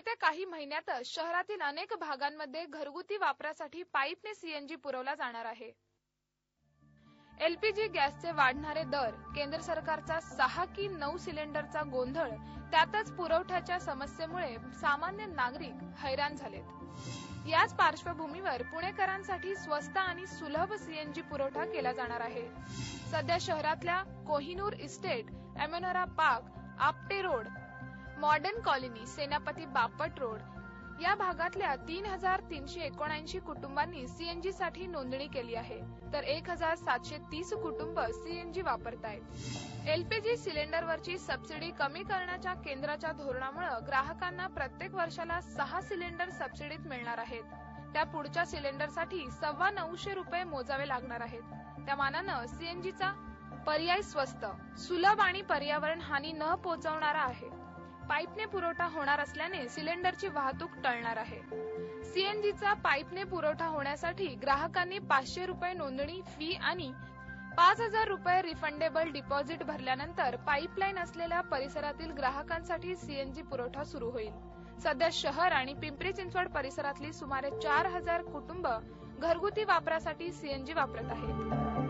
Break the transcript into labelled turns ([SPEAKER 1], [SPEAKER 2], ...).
[SPEAKER 1] येत्या काही महिन्यातच शहरातील अनेक भागांमध्ये घरगुती वापरासाठी पाईपने सीएनजी पुरवला जाणार आहे. एलपीजी गॅसचे वाढणारे दर केंद्र सरकारचा सहा की नऊ सिलेंडरचा गोंधळ त्यातच पुरवठ्याच्या समस्येमुळे सामान्य नागरिक हैराण झालेत. याच पार्श्वभूमीवर पुणेकरांसाठी स्वस्त आणि सुलभ सीएनजी पुरवठा केला जाणार आहे. सध्या शहरातल्या Kohinoor estate Amanora park Apte road modern colony Senapati Bapat road. या भागातल्या तीन हजार तीनशे एकोणऐंशी कुटुंबांनी सीएनजी साठी नोंदणी केली आहे. तर एक हजार सातशे तीस कुटुंब सीएनजी वापरतायत. एलपीजी सिलेंडरवरची सबसिडी कमी करण्याच्या केंद्राच्या धोरणामुळे ग्राहकांना प्रत्येक वर्षाला सहा सिलेंडर सबसिडीत मिळणार आहेत. त्या पुढच्या सिलेंडरसाठी सव्वा नऊशे रुपये मोजावे लागणार आहेत. त्या मानानं सीएनजीचा पर्याय स्वस्त सुलभ आणि पर्यावरण हानी न पोहोचवणारा आहे. पाईपने पुरवठा होणार असल्याने सिलेंडरची वाहतूक टळणार आहे. सीएनजीचा पाईपने पुरवठा होण्यासाठी ग्राहकांनी पाचशे रुपये नोंदणी फी आणि पाच हजार रुपये रिफंडेबल डिपॉझिट भरल्यानंतर पाईपलाईन असलेल्या परिसरातील ग्राहकांसाठी सीएनजी पुरवठा सुरू होईल. सध्या शहर आणि पिंपरी चिंचवड परिसरातली सुमारे चार हजार कुटुंब घरगुती वापरासाठी सीएनजी वापरत आहेत.